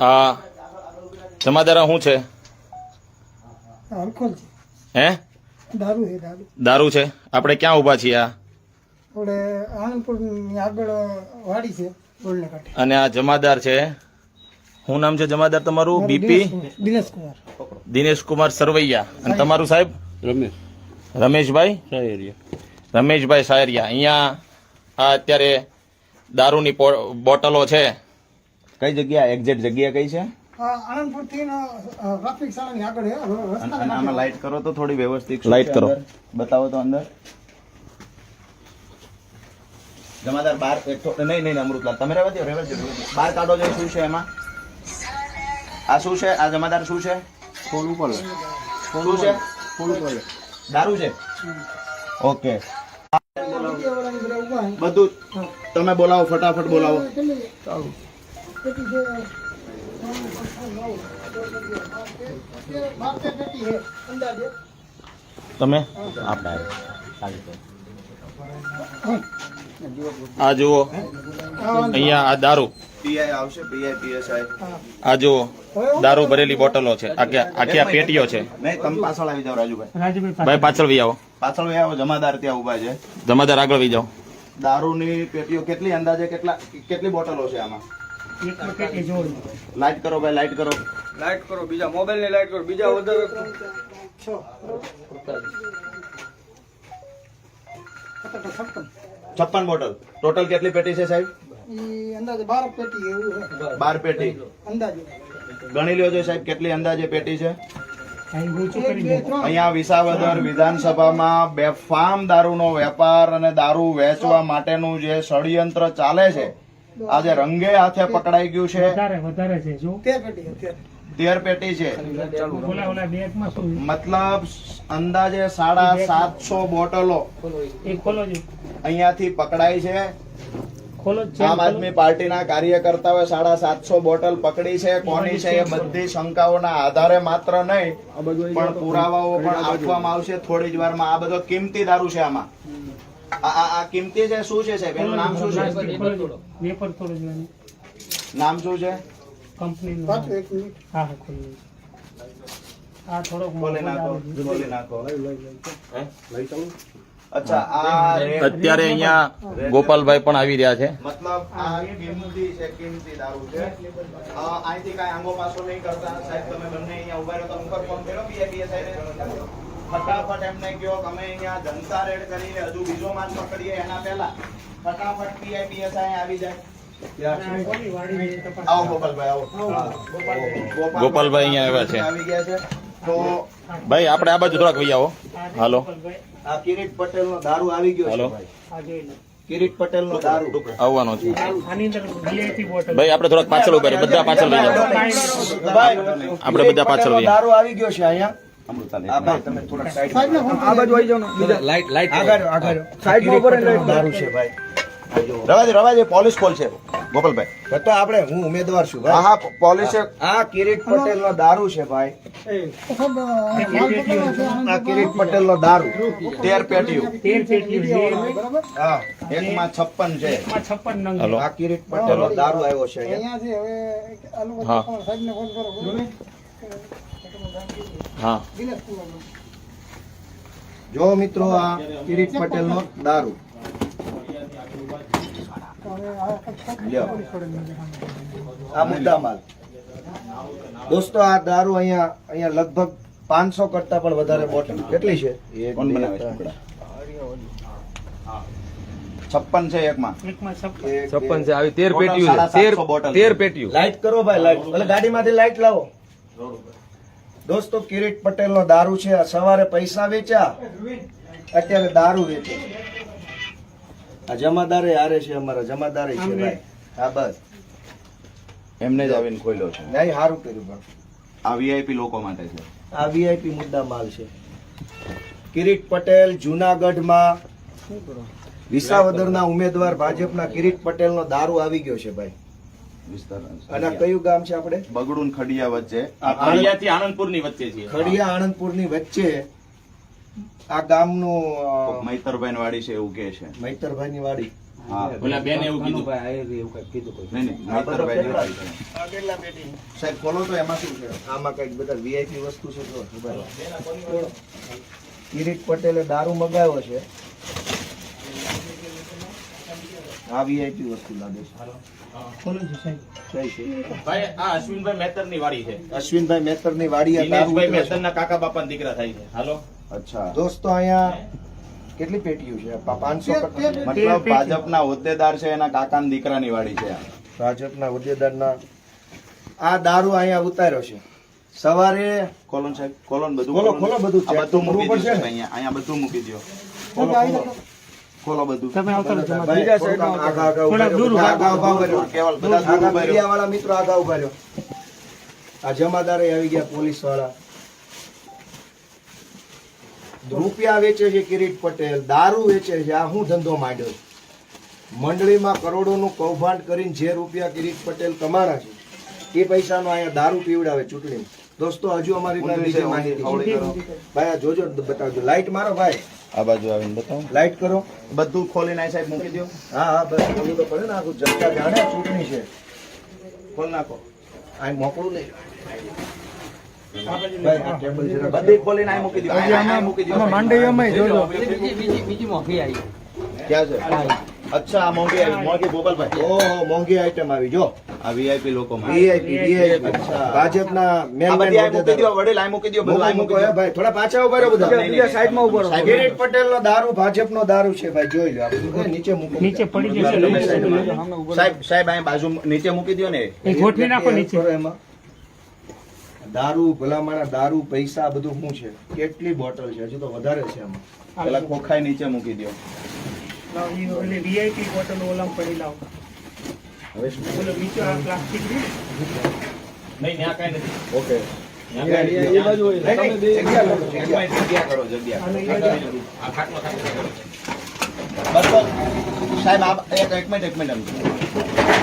આ જમાદારા શું છે? આલ્કોહોલ છે. હે? દારૂ છે દારૂ. દારૂ છે? આપણે ક્યાં ઊભા છીએ આ? આપણે આનંદપુરની આગળ વાડી છે રોડને કાંઠે. અને આ જમાદાર છે? શું નામ છે જમાદાર તમારું? બીપી? દિનેશ કુમાર દિનેશ કુમાર સરવૈયા. અને તમારું સાહેબ? રમેશ. રમેશભાઈ? સાયરિયા. રમેશભાઈ સાયરિયા. અહીંયા આ અત્યારે દારૂની બોટલો છે. કઈ જગ્યા એક્ઝેક્ટ જગ્યા કઈ છે? આ આનંદપુરથી ટ્રાફિક શાળાની આગળ છે રસ્તાના લાઈટ કરો તો થોડી વ્યવસ્થિત લાઇટ કરો. બતાવો તો અંદર. જમાદાર બાર નહીં નહીં અમૃતલાલ તમે રહેવા દો રહેવા દો બાર કાઢો છો શું છે એમાં? આ શું છે? આ જમાદાર શું છે? ફોન પડે શું છે? ફોન પડે દારૂ છે? ઓકે. બધા તમે બોલાવો ફટાફટ બોલાવો. કેટલી? પેટી છે. અંદાજે. તમે? આ જુઓ. અહીંયા આ દારૂ. આ જુઓ. દારૂ ભરેલી બોટલો છે. આખી આ પેટીઓ છે? નહીં તમે પાછળ આવી જાઓ રાજુભાઈ. ભાઈ પાછળ વી આવો. પાછળ વી આવો જમાદાર ત્યાં ઊભા છે. જમાદાર આગળ વી જાઓ. દારૂની પેટીઓ કેટલી અંદાજે કેટલા કેટલી બોટલો છે આમાં? લાઈટ કરો ભાઈ લાઈટ કરો. લાઈટ કરો બીજા મોબાઈલની લાઈટ કરો બીજા વધારે છ છપ્પન બોટલ ટોટલ કેટલી પેટી છે સાહેબ? અંદાજે બાર પેટી એવું બાર પેટી. અંદાજે. ગણી લ્યો છો સાહેબ કેટલી અંદાજે પેટી છે? અહીંયા વિસાવદર વિધાનસભામાં બેફામ દારૂનો વેપાર અને દારૂ વેચવા માટેનું જે ષડયંત્ર ચાલે છે આજે રંગે હાથે પકડાઈ ગયું છે. વધારે વધારે છે જો. તેર પેટી છે. મતલબ અંદાજે સાડા સાતસો બોટલો એક અહીંયાથી પકડાઈ છે. છે આમ આદમી પાર્ટીના કાર્યકર્તાઓએ સાડા સાતસો બોટલ પકડી છે. કોની છે એ બધી શંકાઓના આધારે માત્ર નહીં પણ પુરાવાઓ પણ આપવામાં આવશે થોડી જ વારમાં. આ બધો કિંમતી દારૂ છે આમાં. આ કિંમતી છે શું છે સાહેબ? એનું નામ શું છે? નામ શું છે? કંપની પાછું એક મિનિટ. હા હા ખોલી આ નાખો નાખો. અત્યારે અહીંયા ગોપાલભાઈ પણ આવી રહ્યા છે. મતલબ આ કિંમતી છે કિંમતી દારૂ છે. અહીંથી કાંઈ આંગો પાછો નહીં કરતા. સાહેબ તમે બંને અહીંયા ઊભા રહ્યો તમે ઉપર ફોન કર્યો સાહેબ. ફટાફટ એમને કહો કે અમે અહીંયા જનતા રેડ કરીને હજુ બીજો માલ પકડીએ એના પહેલા. ફટાફટ અહીં આવી જાય. આવો ગોપાલભાઈ આવો. ગોપાલભાઈ અહીંયા આવ્યા છે. આવી ગયા છે. તો ભાઈ આપણે આ બાજુ થોડાક આવો. હાલો. આ કિરીટ પટેલ નો દારૂ આવી ગયો છે હાલો. ભાઈ. આ જોઈ લો. કિરીટ પટેલ નો દારૂ. આવવાનો છે. આની અંદર VIP બોટલ. ભાઈ આપણે થોડાક પાછળ ઊભા બધા પાછળ લઈ જાઓ. આપણે બધા પાછળ દારૂ આવી ગયો છે અહીંયા. આ ભાઈ તમે થોડાક સાઈડ સાહેબને ફોન આ બાજુ આવી જાઓ ને. લાઈટ લાઈટ આગળ આગળ. સાઈડ ઉપર દારૂ છે. ભાઈ. રવાજે રવાજે પોલીસ કોલ છે. ગોપાલભાઈ. તો આપણે હું ઉમેદવાર છું હા હા પોલીસે આ કિરીટ પટેલ નો દારૂ છે ભાઈ. આ કિરીટ પટેલ નો દારૂ. તેર બરાબર? હા એકમાં છપ્પન છે. છપ્પન આ કિરીટ પટેલ નો દારૂ આવ્યો છે હા. હા. જો મિત્રો આ કિરીટ પટેલ નો દારૂ આ મુદ્દા માલ દોસ્તો આ દારૂ અહીંયા અહીંયા લગભગ પાંચસો કરતા પણ વધારે બોટલ. કેટલી છે? છપ્પન છે એકમાં. એકમાં છપ્પન. છે. આવી તેર પેટીઓ પેટીયું તેર બોટલ તેર છે. પેટીયું લાઈટ કરો ભાઈ લાઈટ. એટલે ગાડીમાંથી લાઈટ લાવો. દોસ્તો કિરીટ પટેલ નો દારૂ છે આ સવારે પૈસા વેચ્યા. અત્યારે દારૂ વેચે. આ જમાદારે હારે છે અમારા જમાદારે છે ભાઈ. હા બસ. એમને જ આવીને ખોલ્યો છે. નહીં સારું કર્યું પણ આ વીઆઈપી લોકો માટે છે. આ વીઆઈપી મુદ્દા માલ છે. કિરીટ પટેલ જુનાગઢમાં વિસાવદરના ઉમેદવાર ભાજપના કિરીટ પટેલનો દારૂ આવી ગયો છે ભાઈ. અને કયું ગામ છે આપણે? બગડું ખડિયા વચ્ચે. આ ખડિયાથી આનંદપુરની વચ્ચે છે. ખડિયા આણંદપુરની વચ્ચે આ ગામનું મૈતરભાઈ વાડી છે એવું કે છે. મૈતરભાઈની વાડી. હા. ઓલા બેન એવું કીધું. ભાઈ આયે એવું કઈ કીધું કોઈ. નહીં નહીં નહીંતરભાઈ નહીં થાય છે. આ કેટલા પેટી સાહેબ ખોલો તો એમાં શું છે? આમાં કંઈક બધા વીઆઈપી વસ્તુ છે ઊભા કિરીટ પટેલે દારૂ મગાવ્યો છે. આ વીઆઈપી વસ્તુ લાગે છે. ભાઈ આ અશ્વિનભાઈ મેતરની વાડી છે. અશ્વિનભાઈ વાડી દિનેશભાઈ. કાકા ની દીકરા થાય છે. હાલો. અચ્છા. દોસ્તો અહીંયા કેટલી પેટીઓ છે? પાંચસો મતલબ ભાજપના હોદ્દેદાર છે એના કાકાના દીકરાની વાડી છે આ. ભાજપના હોદ્દેદારના આ દારૂ અહીંયા ઉતાર્યો છે. સવારે કોલોન સાહેબ કોલોન બધું ખોલો, બધું. આ બધું મૂકી પડશે દો અહીંયા અહીંયા બધું મૂકી દો. ખોલો, બધું તમે આવતા બીજા સાઈડમાં આગા આગા થોડા દૂર આગા ઊભા કર્યો કેવલ બધા આગા ઊભા વાળા મિત્રો આગા ઊભા રહ્યો. આ જમાદારે આવી ગયા પોલીસવાળા. રૂપિયા વેચે છે કિરીટ પટેલ દારૂ વેચે છે આ હું ધંધો માંડ્યો? મંડળીમાં કરોડોનું કૌભાંડ કરીને જે રૂપિયા કિરીટ પટેલ કમાણા છે એ પૈસાનો અહીંયા દારૂ પીવડાવે ચૂંટણી દોસ્તો હજુ અમારી પાસે બીજી માહિતી. ભાઈ આ જોજો બતાવજો. લાઈટ મારો ભાઈ. આ બાજુ આવીને બતાવો. લાઈટ કરો. બધું ખોલીને આ સાહેબ મૂકી દો હા હા બસ ખોલવું તો પડે ને આખું જનતા જાણે ચૂંટણી છે. ખોલ નાખો. આ મોકળું નહીં ભાઈ આ ટેબલ જરા બધી ખોલીને આ મૂકી દો મૂકી દો માંડવીયામાંય જોજો. બીજી બીજી બીજી મોંઘી આવી ક્યાં છે? અચ્છા મોંઘી આવી મોંઘી ગોપાલભાઈ. ઓહો મોંઘી આઈટમ આવી. જો. આ વીઆઈપી લોકો વીઆઈપી વીઆઈપી અચ્છા. ભાજપના આ મેન બધી આ મૂકી દો વડીલ આ મૂકી દો બધું આ મૂકો મૂકી દો. ભાઈ. થોડા પાછા ઊભા રહો બધા. નહીં, સાઈડમાં ઊભો રહો. કિરીટ પટેલ નો દારૂ ભાજપનો દારૂ છે ભાઈ. જોઈ લો આપણે. નીચે મૂકો. નીચે પડી જશે. સાહેબ સાહેબ અહીં બાજુ નીચે મૂકી દો ને. ગોઠવી નાખો નીચે. એમાં. દારૂ ભલામણા દારૂ પૈસા બધું શું છે? કેટલી બોટલ છે? હજુ તો વધારે છે આમાં પેલા ખોખાઈ નીચે મૂકી દો લાવ, બોટલ ઓલામાં પડી લાવો. હવે? બીજો આ પ્લાસ્ટિક નહીં કાંઈ નથી. ઓકે.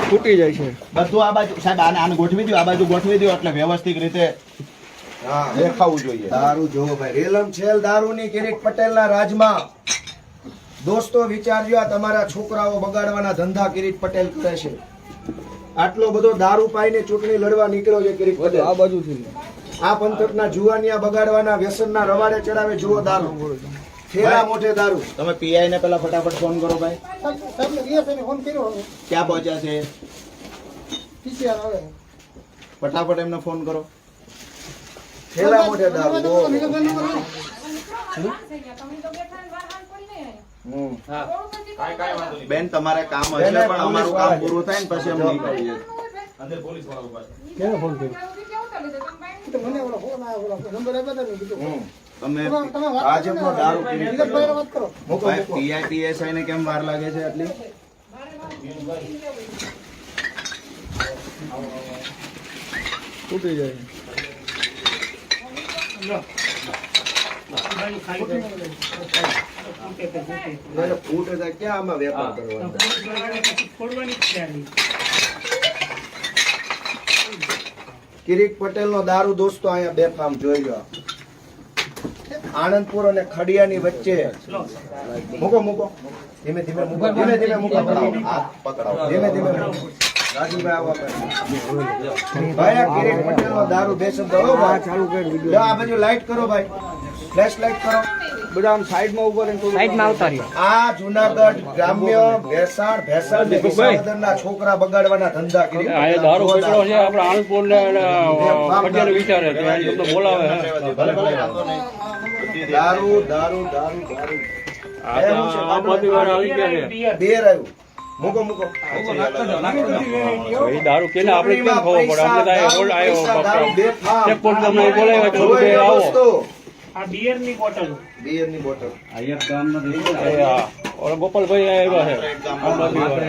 તૂટી જાય છે. બધું આ બાજુ સાહેબ આને આને ગોઠવી દો આ બાજુ ગોઠવી દો એટલે વ્યવસ્થિત રીતે હા. દેખાવું જોઈએ. દારૂ જોવો ભાઈ. રેલમ છેલ દારૂની કિરીટ પટેલના રાજમાં. દોસ્તો વિચારજો આ તમારા છોકરાઓ બગાડવાના ધંધા કિરીટ પટેલ કરે છે આટલો બધો દારૂ પાઈને ચૂંટણી લડવા નીકળ્યો છે કિરીટ પટેલ આ બાજુથી આ પંથકના જુવાનિયા બગાડવાના વ્યસનના રવાડે ચડાવે જુઓ દારૂ ફેરા મોઢે દારૂ તમે પીઆઈ ને પેલા ફટાફટ ફોન કરો ભાઈ સાહેબ- સાહેબને ફોન કર્યો હવે. ક્યાં પહોંચ્યા છે. ફટાફટ એમને ફોન કરો ફેરા મોઢે દારૂ તમે ઓહો. નિવેદન ન કરો. હમ. બેન તમારે કામ હશે પણ અમારું કામ પૂરું થાય ને પછી અમે નીકળીએ. તો મને ઓલો ફોન આવ્યો, ઓલો નંબર આપ્યો હતો કીધું. તમે ભાજપનો દારૂ પીને વાત કરો. ભાઈ પીઆઈ પીએસઆઈ ને કેમ વાર લાગે છે આટલી? તૂટી જાય. ફૂટે હતા ક્યાં આમાં વેપાર કરવાનો. કિરીટ પટેલ નો દારૂ દોસ્તો અહીંયા બેફામ જોઈ લો. આણંદપુર અને ખડિયાની વચ્ચે. મૂકો મૂકો. ધીમે ધીમે મૂકો. ધીમે ધીમે મૂકો. પકડાવો હાથ પકડાવો. ધીમે ધીમે ભાઈ આ કિરીટ પટેલ નો દારૂ બેસન દો આ બાજુ લાઈટ કરો ભાઈ. ફ્લેશ લાઈટ કરો. બધા આમ સાઈડમાં ઊભો રહીને સાઈડમાં આવતા રહ્યો આ જુનાગઢ ગ્રામ્ય ભેસાણ ભેસાણ ને વિસાવદરના છોકરા બગાડવાના ધંધા કરી. આ દારૂ જોરદાર. છે આપણે આણંદપુર ને પટેલ વિચારે તો એને તમને બોલાવે ભલે ભલે વાંધો નહીં. દારૂ દારૂ દારૂ દારૂ. આ બધી વાર આવી ગયા છે. બેર આવ્યું મૂકો મૂકો. દારૂ કેને આપણે કેમ ખબર પડે? આપણે તો આવ્યો તમને બોલાવ્યા તો જોઈ કે લો આવો દોસ્તો. આ બોટલ બિયરની બોટલ એ આ ઓલા ગોપાલભાઈ આવ્યા છે. આ બધી વાર.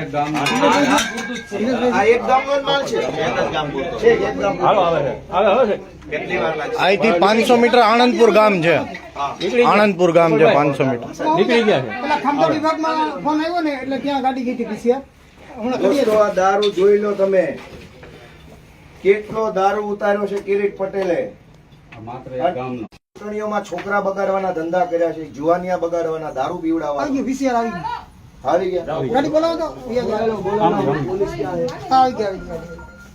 આ એક ગામનો જ માલ છે? એક ગામ પૂરતો. છે એક ગામનો. હાલો આવે છે. આવે આવે છે? કેટલી વાર લાગશે અહીંથી પાંચસો મીટર આણંદપુર ગામ છે. આણંદપુર ગામ છે પાંચસો મીટર. નીકળી ગયા છે? પેલા ખાંભા વિભાગમાં ફોન આવ્યો ને એટલે ત્યાં ગાડી ગઈ હતી દારૂ જોઈ લો તમે. કેટલો દારૂ ઉતાર્યો છે કિરીટ પટેલે? ચૂંટણીઓમાં છોકરા બગાડવાના ધંધા કર્યા છે જુવાનિયા બગાડવાના દારૂ પીવડાવવા. આવી ગયું વીસીઆર આવી ગયું. આવી ગયા. ગાડી બોલાવો તો. પોલીસ ક્યાં આવી ગયા આવી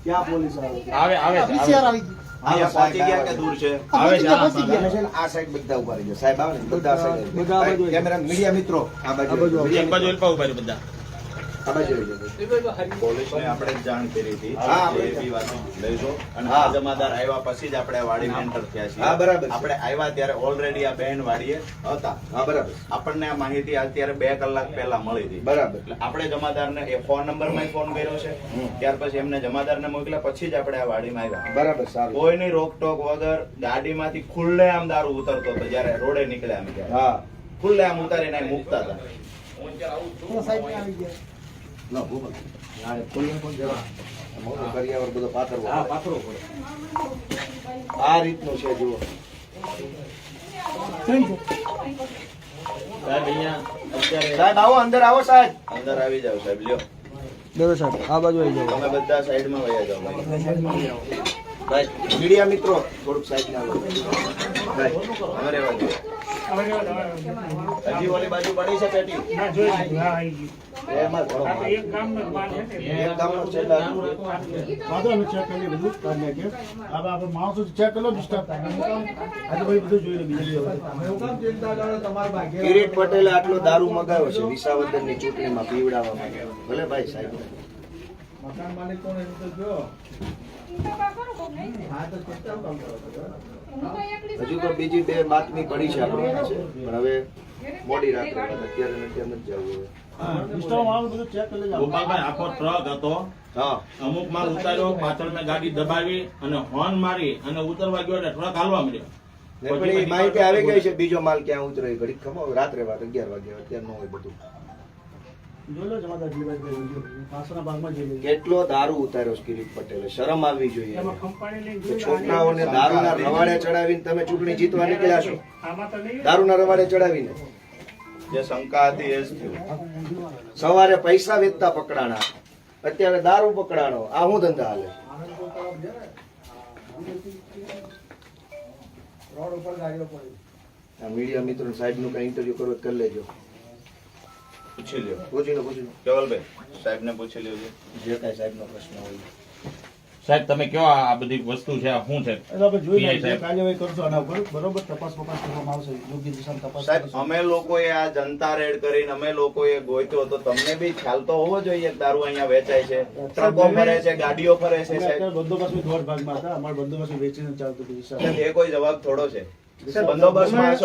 ક્યાં પોલીસ આવે? આવે આવે. વીસીઆર આવી ગયા. કે દૂર છે? આ પહોંચી ગયા પહોંચી ગયા. આ સાઈડ બધા ઊભા રહી ગયા. સાહેબ આવે ને? બધા સાઈડ. બધા કેમેરા મીડિયા મિત્રો આ બાજુ. પોલીસને આપણે જાણ કરી હતી. હા, જે બી વાતો લઈશું અને હા. જમાદાર આવ્યા પછી જ આપણે થયા છીએ. બરાબર આપણે આવ્યા ત્યારે ઓલરેડી આ બેન વાડીએ હતા. હા બરાબર આપણને આ માહિતી અત્યારે બે કલાક પહેલા મળી હતી. બરાબર. એટલે આપણે જમાદારને એ ફોન નંબરમાં ફોન કર્યો છે. ત્યાર પછી એમને જમાદારને મોકલ્યા પછી જ આપણે આ વાડીમાં આવ્યા. બરાબર સારું. કોઈની રોકટોક વગર ગાડીમાંથી ખુલ્લે આમ દારૂ ઉતરતો હતો જયારે રોડે નીકળ્યા અમે હા. ખુલ્લે આમ ઉતારીને મૂકતા હતા. તો સાહેબ આવી ગયા લો ભૂપત. હા, ખોલીને કોણ જવા? કરિયાવર બધો પાથરવો હા. પડે આ રીતનું છે જુઓ સાહેબ અહીંયા સાહેબ આવો અંદર આવો સાહેબ અંદર આવી જાવ સાહેબ લ્યો દેવે સાહેબ આ બાજુ આવી જાઓ તમે બધા સાઈડમાં વયા જાઓ ભાઈ. મીડિયા મિત્રો થોડુંક સાઈડ ના લો ભાઈ રહેવા દો. હજી ઓલી બાજુ પડી છે પેટી? ના જોઈ લીધું હા આવી ગયું. એમાં આ માલ. એક ગામનો જ માલ છે એક એક ગામનો છે. વાંધો અમે ચેક કરી બધું કામ લે કે. હવે આપણે માણસો ચેક કરો ડિસ્ટર્બ આજે ભાઈ બધું જોઈ લો ભાગે કિરીટ પટેલે આટલો દારૂ મગાવ્યો છે વિસાવદરની ચૂંટણીમાં પીવડાવવા માટે ભલે ભાઈ સાહેબ. મકાન માલિક કોણ એનું તો જો. હજુ તો બીજી બે બાતમી પડી છે આપણી પાસે પણ હવે મોડી રાત્રે અત્યારે નથી જવું હવે. ડિસ્ટર્બ માણસ બધું ચેક કરી લેજો. ગોપાલભાઈ આખો ટ્રક હતો. અમુક માલ ઉતાર્યો પાછળ મેં ગાડી દબાવી અને હોર્ન મારી અને ઉતરવા ગયો એટલે ટ્રક હાલવા મળ્યો માહિતી આવી ગઈ છે બીજો માલ ક્યાં ઉતરે એ ખબર ખમો રાત્રે વાત અગિયાર વાગે અત્યારે ન હોય બધું. કેટલો દારૂ ઉતાર્યો કિરીટ પટેલે? શરમ આવવી જોઈએ. એમાં કંપાણી લઈને છોકરાઓને દારૂના રવાડે ચડાવીને તમે ચૂંટણી જીતવા નીકળ્યા છો. આમાં તો દારૂના રવાડે ચડાવીને. જે શંકા હતી એ જ થયું. સવારે પૈસા વેચતા પકડાણા. અત્યારે દારૂ પકડાણો. આ હું ધંધા હાલે? આ મીડિયા મિત્રો સાહેબનું કઈ ઇન્ટરવ્યુ કરો કરી લેજો. પૂછી લ્યો. પૂછી લો પૂછી લો. કેવલભાઈ સાહેબને પૂછી લેજો જે. કાંઈ સાહેબ નો પ્રશ્ન હોય. સાહેબ તમે કયો આ બધી વસ્તુ છે? આ શું છે? એટલે આપણે જોઈ લઈએ સાહેબ. કાર્યવાહી કરશો આના ઉપર બરોબર તપાસ બપાસ કરવામાં આવશે યોગ્ય દિશામાં તપાસ સાહેબ અમે લોકોએ આ જનતા રેડ કરીને અમે લોકોએ ગોત્યો તો તમને બી ખ્યાલ તો હોવો જોઈએ દારૂ અહીંયા વેચાય છે ટ્રકો ફરે છે ગાડીઓ ફરે છે સાહેબ. બંદોબસ્ત દોઢ ભાગમાં હતા અમારે બંદોબસ્ત વેચીને ચાલતું હતું વિશાળ. એ કોઈ જવાબ થોડો છે. બંદોબસ્તમાં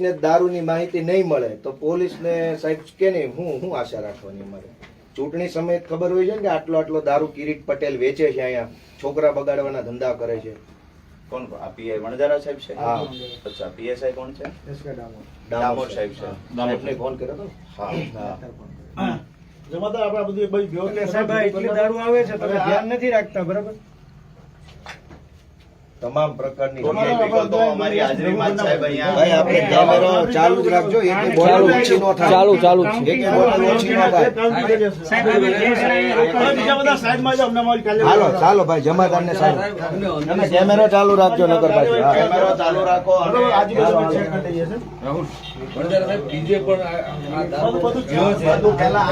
ને દારૂ ની માહિતી નહીં મળે તો પોલીસ ને સાહેબ કે નહીં હું હું આશા રાખવાની અમારે? ચૂંટણી સમયે ખબર હોય છે ને કે આટલો આટલો દારૂ કિરીટ પટેલ વેચે છે અહીંયા છોકરા બગાડવાના ધંધા કરે છે. કોણ? આ પીઆઈ વણજારા સાહેબ છે? હા. અચ્છા પીએસઆઈ કોણ છે? એસકે ડામોર. ડામોર સાહેબ છે. સાહેબને ફોન કર્યો તો? હા હા. જમાદાર આપણે બધું ભાઈ એટલે સાહેબ એટલી દારૂ આવે છે તમે ધ્યાન નથી રાખતા બરાબર? તમામ પ્રકારની વિગતો અમારી હાજરીમાં જ સાહેબ ભાઈ આપણે કેમેરો ચાલુ જ રાખજો એક બોટલ ઓછી ન થાય. ચાલુ ચાલુ. એક બોટલ ઓછી ન થાય. છે. બીજા હાલો ચાલો ભાઈ જમાદારને સાહેબ. તમે કેમેરો ચાલુ રાખજો નગર પાસે હા. કેમેરો ચાલુ રાખો અને આજુબાજુ અમે check કરી લઈએ છીએ. બધું બધું check છે. બધું પહેલા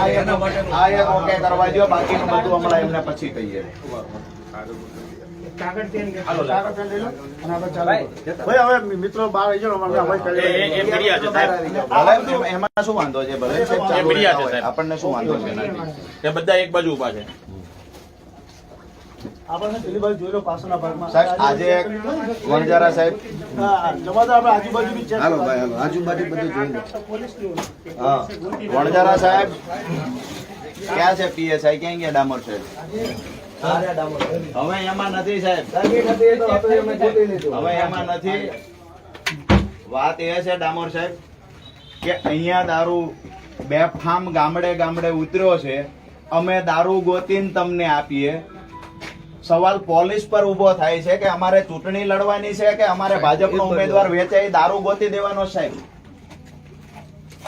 આ એક ઓકે કરવા દો બાકીનું બધું હમણાં એમને પછી કહીએ મિત્રો બહાર એમાં શું વાંધો છે? ભલે. આપણને શું વાંધો છે? એ બધા એક બાજુ ઊભા છે. આપણને પેલી બાજુ જોઈ લો પાછળના ભાગમાં. સાહેબ આજે એક વણજારા સાહેબ હાલો ભાઈ હાલો. આજુબાજુ બધું જોઈ લો. હા. વણજારા સાહેબ ક્યાં છે પીએસઆઈ? ક્યાં ગયા ડામર સાહેબ? હવે એમાં નથી સાહેબ. હવે એમાં નથી. વાત એ છે ડામોર સાહેબ કે અહીંયા દારૂ બેફામ ગામડે ગામડે ઉતર્યો છે. અમે દારૂ ગોતીને તમને આપીએ. સવાલ પોલીસ પર ઊભો થાય છે કે અમારે ચૂંટણી લડવાની છે કે અમારે ભાજપનો ઉમેદવાર વેચાઈ દારૂ ગોતી દેવાનો સાહેબ?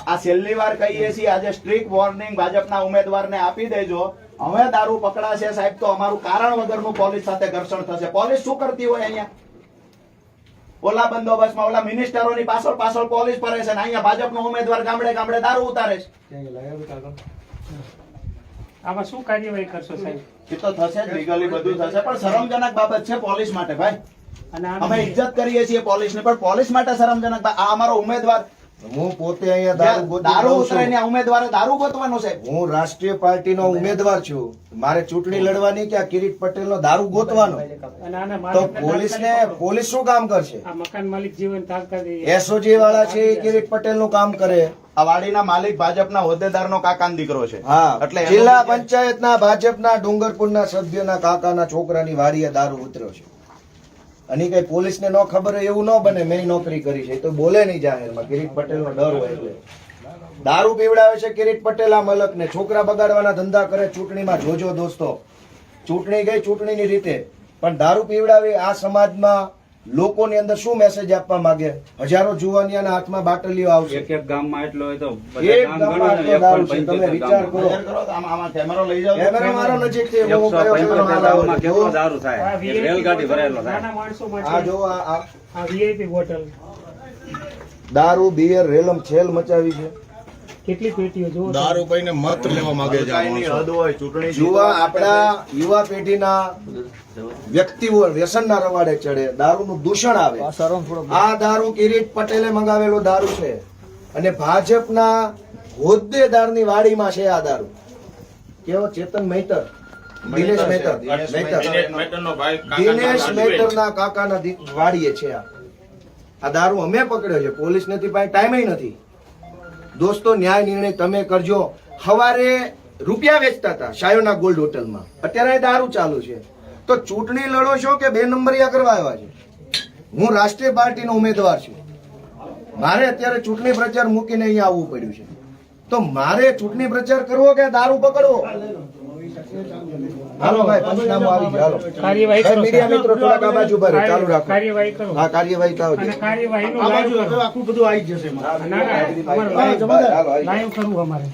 આ છેલ્લી વાર કહીએ છીએ આજે સ્ટ્રીક વોર્નિંગ ભાજપના ઉમેદવારને આપી દેજો. હવે દારૂ પકડાશે સાહેબ તો અમારું કારણ વગરનું પોલીસ સાથે ઘર્ષણ થશે. પોલીસ શું કરતી હોય અહીંયા? ઓલા બંદોબસ્તમાં ઓલા મિનિસ્ટરોની પાછળ પાછળ પોલીસ ફરે છે ને અહીંયા ભાજપનો ઉમેદવાર ગામડે ગામડે દારૂ ઉતારે છે. આમાં શું કાર્યવાહી કરશો સાહેબ? એ તો થશે જ લીગલી બધું થશે પણ શરમજનક બાબત છે પોલીસ માટે ભાઈ. અને અમે ઇજ્જત કરીએ છીએ પોલીસની પણ પોલીસ માટે શરમજનક આ અમારો ઉમેદવાર હું પોતે અહીંયા દારૂ દારૂ છું. ને આ ઉમેદવારે દારૂ ગોતવાનો છે. હું રાષ્ટ્રીય પાર્ટીનો ઉમેદવાર છું. મારે ચૂંટણી લડવાની કે આ કિરીટ પટેલનો દારૂ ગોતવાનો? તો પોલીસને પોલીસ શું કામ કરશે? આ મકાન માલિક જીવન તાત્કાલિક એસઓજી વાળા છે કિરીટ પટેલનું કામ કરે. આ વાડીના માલિક ભાજપના હોદ્દેદારનો કાકાનો દીકરો છે. હા. એટલે જિલ્લા પંચાયતના ભાજપના ડુંગરપુરના સભ્યના કાકાના છોકરાની વાડીએ દારૂ ઉતર્યો છે. અને કઈ પોલીસને ન ખબર હોય એવું ન બને, મેં નોકરી કરી છે. તો બોલે નહીં જાહેરમાં, કિરીટ પટેલનો ડર હોય એટલે. દારૂ પીવડાવે છે કિરીટ પટેલ આ મલકને. છોકરા બગાડવાના ધંધા કરે, ચૂંટણીમાં જોજો દોસ્તો. ચૂંટણી ગઈ ચૂંટણીની રીતે. પણ દારૂ પીવડાવી આ સમાજમાં લોકોની અંદર શું મેસેજ આપવા માંગે? હજારો જુવાનિયાના હાથમાં બાટલીઓ આવશે. એક એક ગામમાં એટલો હોય તો એક ગામમાં એટલો દારૂ છે. તમે વિચાર કરો. કેમેરો લઈ જાઓ કેમેરો મારો કયો કેમેરો મારો ગામમાં કેટલો દારૂ આ થાય રેલગાડી ભરેલો નાના થાય આ જો આ આ આ વીઆઈપી બોટલ. દારૂ બિયર રેલમ છેલ મચાવી છે. કેટલી પેટીઓ જુઓ દારૂ પીને મત લેવા માંગે છે યુવા આપણા યુવા પેઢીના વ્યક્તિઓ વ્યસનના રવાડે ચડે દારૂનું દૂષણ આવે. આ દારૂ કિરીટ પટેલે મંગાવેલો દારૂ છે. અને ભાજપના હોદ્દેદારની વાડીમાં છે આ દારૂ. કેવો? ચેતન મહેતર દિનેશ મહેતર દિનેશ મહેતર દિનેશ મહેતરનો કાકાના વાડીએ છે આ. આ દારૂ અમે પકડ્યો છે. પોલીસ નથી પાસે ટાઈમ નથી. દોસ્તો, ન્યાય નિર્ણય તમે કરજો. હવારે રૂપિયા વેચતા હતા શાયોના ગોલ્ડ હોટલમાં. અત્યારે દારૂ ચાલુ છે. તો ચૂંટણી લડો છો કે બે નંબરિયા કરવા આવ્યા છે? હું રાષ્ટ્રીય પાર્ટીનો ઉમેદવાર છું. મારે અત્યારે ચૂંટણી પ્રચાર મૂકીને અહીંયા આવવું પડ્યું છે. તો મારે ચૂંટણી પ્રચાર કરવો કે દારૂ પકડવો? હાલો ભાઈ પંચનામું આવી ગયું હાલો. કાર્યવાહી કરો મીડિયા મિત્રો થોડાક આ બાજુ ભરે ચાલુ રાખો. કાર્યવાહી કરો. હા કાર્યવાહી કરો. અને કાર્યવાહી નો બાજુ આખું બધું આવી જશે લાઈવ ના, ના, અમારે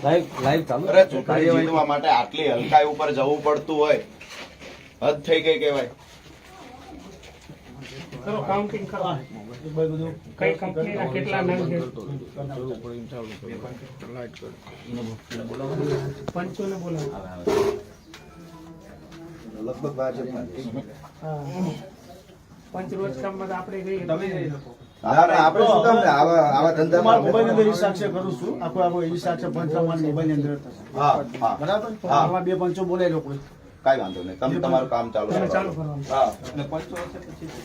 લાઈવ- લાઈવ ચાલુ? અરે ચૂંટણી જીતવા માટે આટલી હલકાઈ ઉપર જવું પડતું હોય. હદ થઈ ગઈ કેવાય કરો કાઉન્ટિંગ કરો. કઈ કંપનીના કેટલા નંગ છે પંચોને બોલાવો. લગભગ ભાજપમાં જ. હા. પંચ રોજ કામમાં આપણે જઈએ. ના, ના, આપણે શું કામ આવા આવા ધંધામાં મોબાઈલ અંદર ઈ કરું છું આખો આખો ઈ સાક્ષી પંચાવન મોબાઈલ અંદર. હા હા. બરાબર? હા. બે પંચો બોલાય લોકો કાંઈ વાંધો નહીં. તમે તમારું કામ ચાલુ કરો. ચાલુ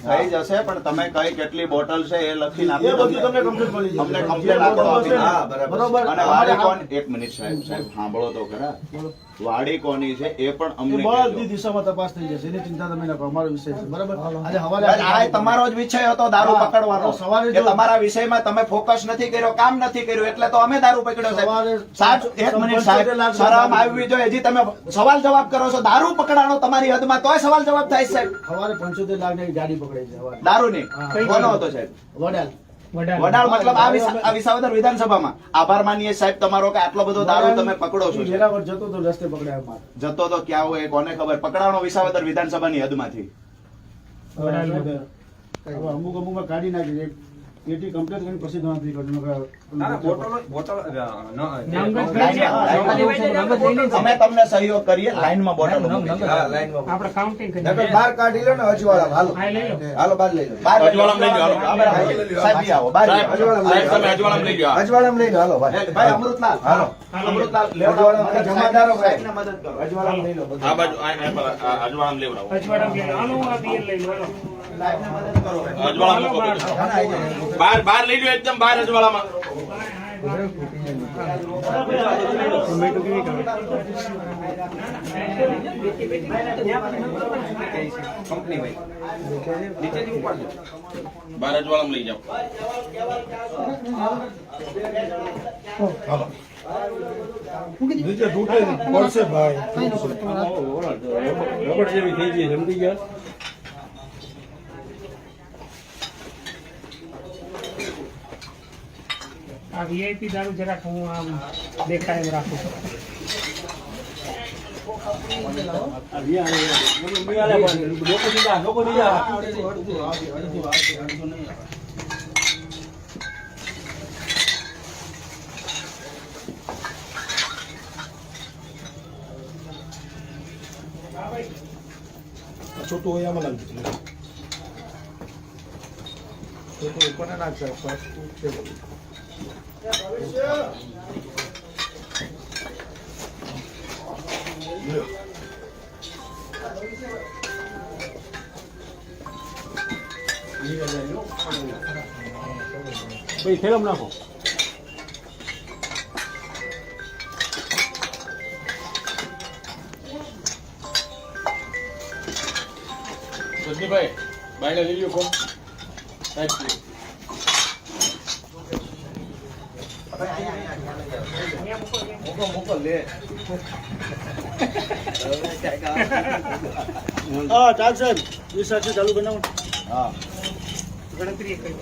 થઈ જશે પણ તમે કઈ કેટલી બોટલ છે એ લખી નાખી બધું તમને કમ્પ્લીટ મળી જશે. અમને complaint આપો આપી. હા, બરાબર. અને કોણ? એક મિનિટ સાહેબ સાહેબ સાંભળો તો ખરા વાડી કોની છે એ પણ અમને બધી દિશામાં તપાસ થઈ જશે. એની ચિંતા તમે ના કરો. અમારો વિષય છે. બરાબર? આજે હવાલે આ તમારો જ વિષય હતો દારૂ પકડવાનો. સવારે જો- તમારા વિષયમાં તમે ફોકસ નથી કર્યો કામ નથી કર્યું એટલે તો અમે દારૂ પકડ્યો સવારે સાહેબ એક મિનિટ સાહેબ શરમ આવવી જોઈએ. હજી તમે સવાલ જવાબ કરો છો. દારૂ પકડાણો તમારી હદમાં તોય સવાલ જવાબ થાય સાહેબ. સવારે પંચોતેર લાખની ગાડી પકડાઈ છે સવારે દારૂની? કોનો હતો સાહેબ? વડાલ. વડાળ મતલબ આ આ વિસાવદર વિધાનસભામાં. આભાર માનીએ સાહેબ તમારો કે આટલો બધો દારૂ તમે પકડો છો વેરાવળ જતો તો રસ્તે પકડાયો માર. જતો તો ક્યાં હોય કોને ખબર? પકડાણો વિસાવદર વિધાનસભાની હદમાંથી. અમુક અમુકમાં કાઢી નાખી. એટી કમ્પ્લીટ કરીને પછી ગણતરી કરજો ના બોટલ છે. અમે તમને સહયોગ કરીએ લાઈનમાં બોટલો આપણે કાઉન્ટિંગ કરીએ. નકર બહાર કાઢી લો ને અજવાળામાં હાલો લઈ લો. હાલો બાર લઈ લો. બાર લઈ અજવાળામાં લઈ જાઓ, હાલો. સાહેબ આવો બાર લઈ અજવાળામાં લઈ જાઓ. અજવાળામાં લઈ લો હાલો ભાઈ. ભાઈ અમૃતલાલ. હાલો. અમૃતલાલ અજવાળામાં લેવડાવો. જમાદારો ભાઈ. મદદ કરો. અજવાળામાં લઈ લો આ બાજુ આ- આ પર અજવાળામાં લેવડાવો. અજવાળા બિયર આનો આ બિયર લઈ લો હાલો. સાહેબને મદદ કરો અજવાળામાં બાર બહાર બહાર લઈ લો એકદમ બાર અજવાળામાં બાર અજવાળામાં લઈ જાઓ રબડ જેવી થઈ ગઈ સમજી ગયા આ વીઆઈપી દારૂ જરાક હું આમ દેખાય એમ રાખું છોટું હોય આમાં લાગતું. છોટું ઉપર નાખશે છે બધું. લ્યો. ભાઈ થેલમ નાખો સદીભાઈ બાયને લઈ લ્યો ફોન સાહેબ મોકલ મોકલ લે હા ચાલશે વીસ સાથે ચાલુ બનાવો હા ગણતરી કરી